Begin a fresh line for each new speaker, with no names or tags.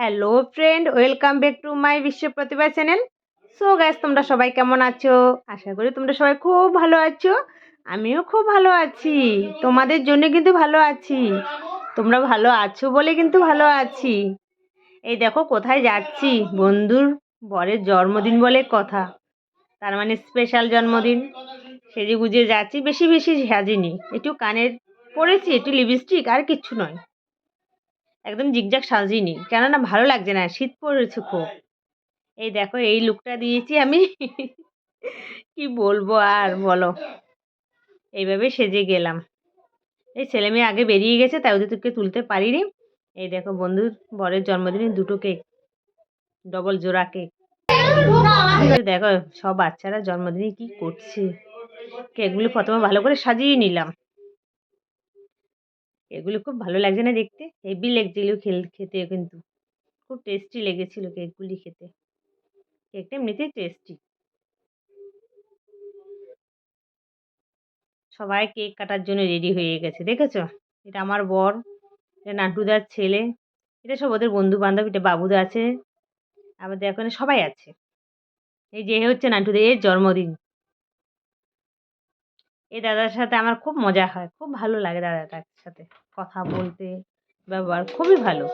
Hello friend welcome back to my Biswa Pratibha channel so gas তোমরা সবাই কেমন আছো? আশা করি তোমরা সবাই খুব ভালো আছো। আমিও খুব ভালো আছি। তোমাদের জন্য কিন্তু ভালো আছি। তোমরা ভালো আছো বলে কিন্তু ভালো আছি। এই দেখো, কোথায় যাচ্ছি? বন্ধুর বরের জন্মদিন বলে কথা। তার মানে স্পেশাল জন্মদিন। সেজে গুজে যাচ্ছি, বেশি বেশি সাজিনি। একটু কানের পড়েছি একটু লিপস্টিক আর কিচ্ছু নয়। একদম জিগজাগ সাজিনি। কেননা ভালো লাগছে না, শীত পড়েছে খুব। এই দেখো, এই লুকটা দিয়েছি আমি। কি বলব আর, বলো। এইভাবে সেজে গেলাম। এই ছেলে মেয়ে আগে বেরিয়ে গেছে, তাই ওদের তোকে তুলতে পারিনি। এই দেখো বন্ধুর বরের জন্মদিনে দুটো কেক ডবল জোড়া কেক। দেখো, সব বাচ্চারা জন্মদিনে কি করছে? কেকগুলো প্রথমে ভালো করে সাজিয়ে নিলাম। এগুলো খুব ভালো লাগছে না দেখতে। হেভি লাগছিল খেল খেতে কিন্তু। খুব টেস্টি লেগেছিল কেকগুলি খেতে। কেকটা এমনিতেই টেস্টি সবাই কেক কাটার জন্য রেডি হয়ে গেছে, দেখেছ? এটা আমার বর, এটা নান্টুদার ছেলে, এটা সব ওদের বন্ধু বান্ধব এটা বাবুদা আছে। আমাদের এখানে সবাই আছে। এই যে হচ্ছে নান্টুদের এর জন্মদিন। এই দাদার সাথে আমার খুব মজা হয়। খুব ভালো লাগে দাদাটার সাথে কথা বলতে, ব্যবহার, খুবই ভালো।